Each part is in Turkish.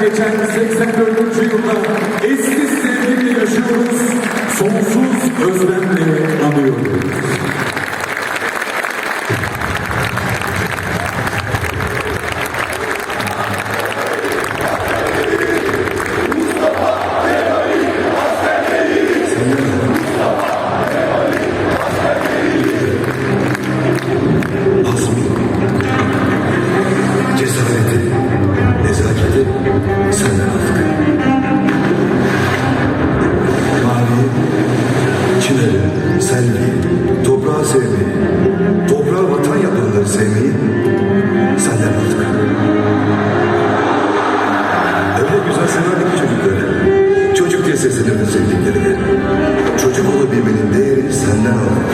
geçen 84. yılda eski sevgiyle yaşıyoruz. Sonsuz özlemle çileyi, selviyi, toprağı sevmeyi, toprağı vatan yapanları sevmeyi senden aldık. Öyle güzel severdik çocukları. Çocuk diye seslenirdi sevdiklerine. Çocuk olabilmenin değerini senden aldık.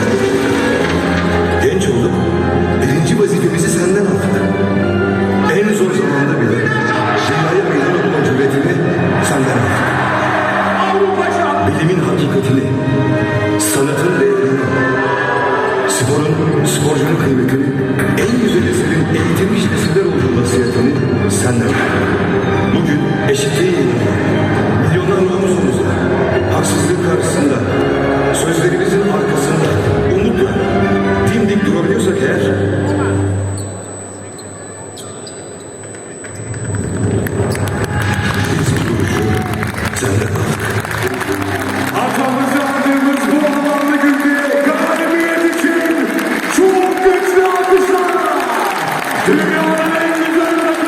Genç olduk. Birinci vazifemizi senden aldık. En zor zamanda bile dünyaya meydan okuma cüretini senden aldık. Bilimin hakikatini, sanatın ve sporun, sporcunun kıymetini, en güzel eserin eğitilmiş nesiller olduğu vasiyetini senden. Bugün eşitliği, milyonlarla omuz haksızlık karşısında, sözlerimizin arkasında, umutla dimdik durabiliyorsak eğer, Yeah.